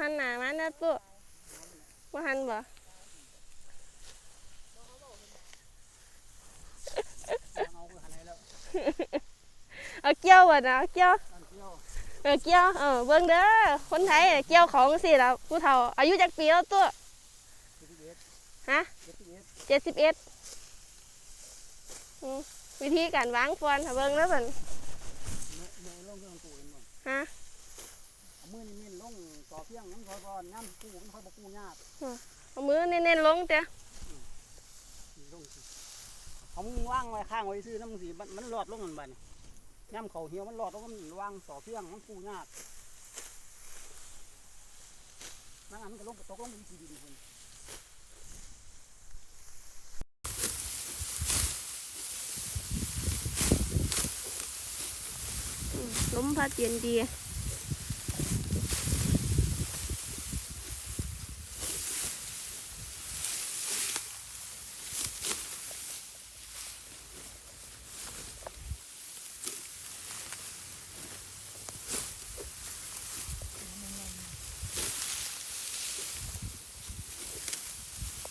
หันหน้ามาเด้อตัวบ่หันบ่เอาเกี่ยวบ่นะเอาเกี่ยวเออเกี่ยวเออเบิ่งเด้อคนไทยเกี่ยวของสิแล่ะผู้เฒ่า อายุจักปีแล้วตัวฮะเจ็ดสิบเอ็ดวิธีการวางฟอนเบิ่งแล้วเพิ่นฮะมือนี่ ต่อเพียงยังคอยก่อนน้ำกู้มันคอยบ่กู้ยากเอามือเน้นๆลงเด้อนี่ลงสิเอามึงว่างไว้ข้างไว้ซื้อน้ำสีมันมันหลอดลงมันบัดนี่ย่ำเขาเหี่ยวมันหลอดลงมันวางต่อเพียงมันกู้ยากนั่นอันมันก็ลงตกลงมันสีดินคนลมพัดเย็นดี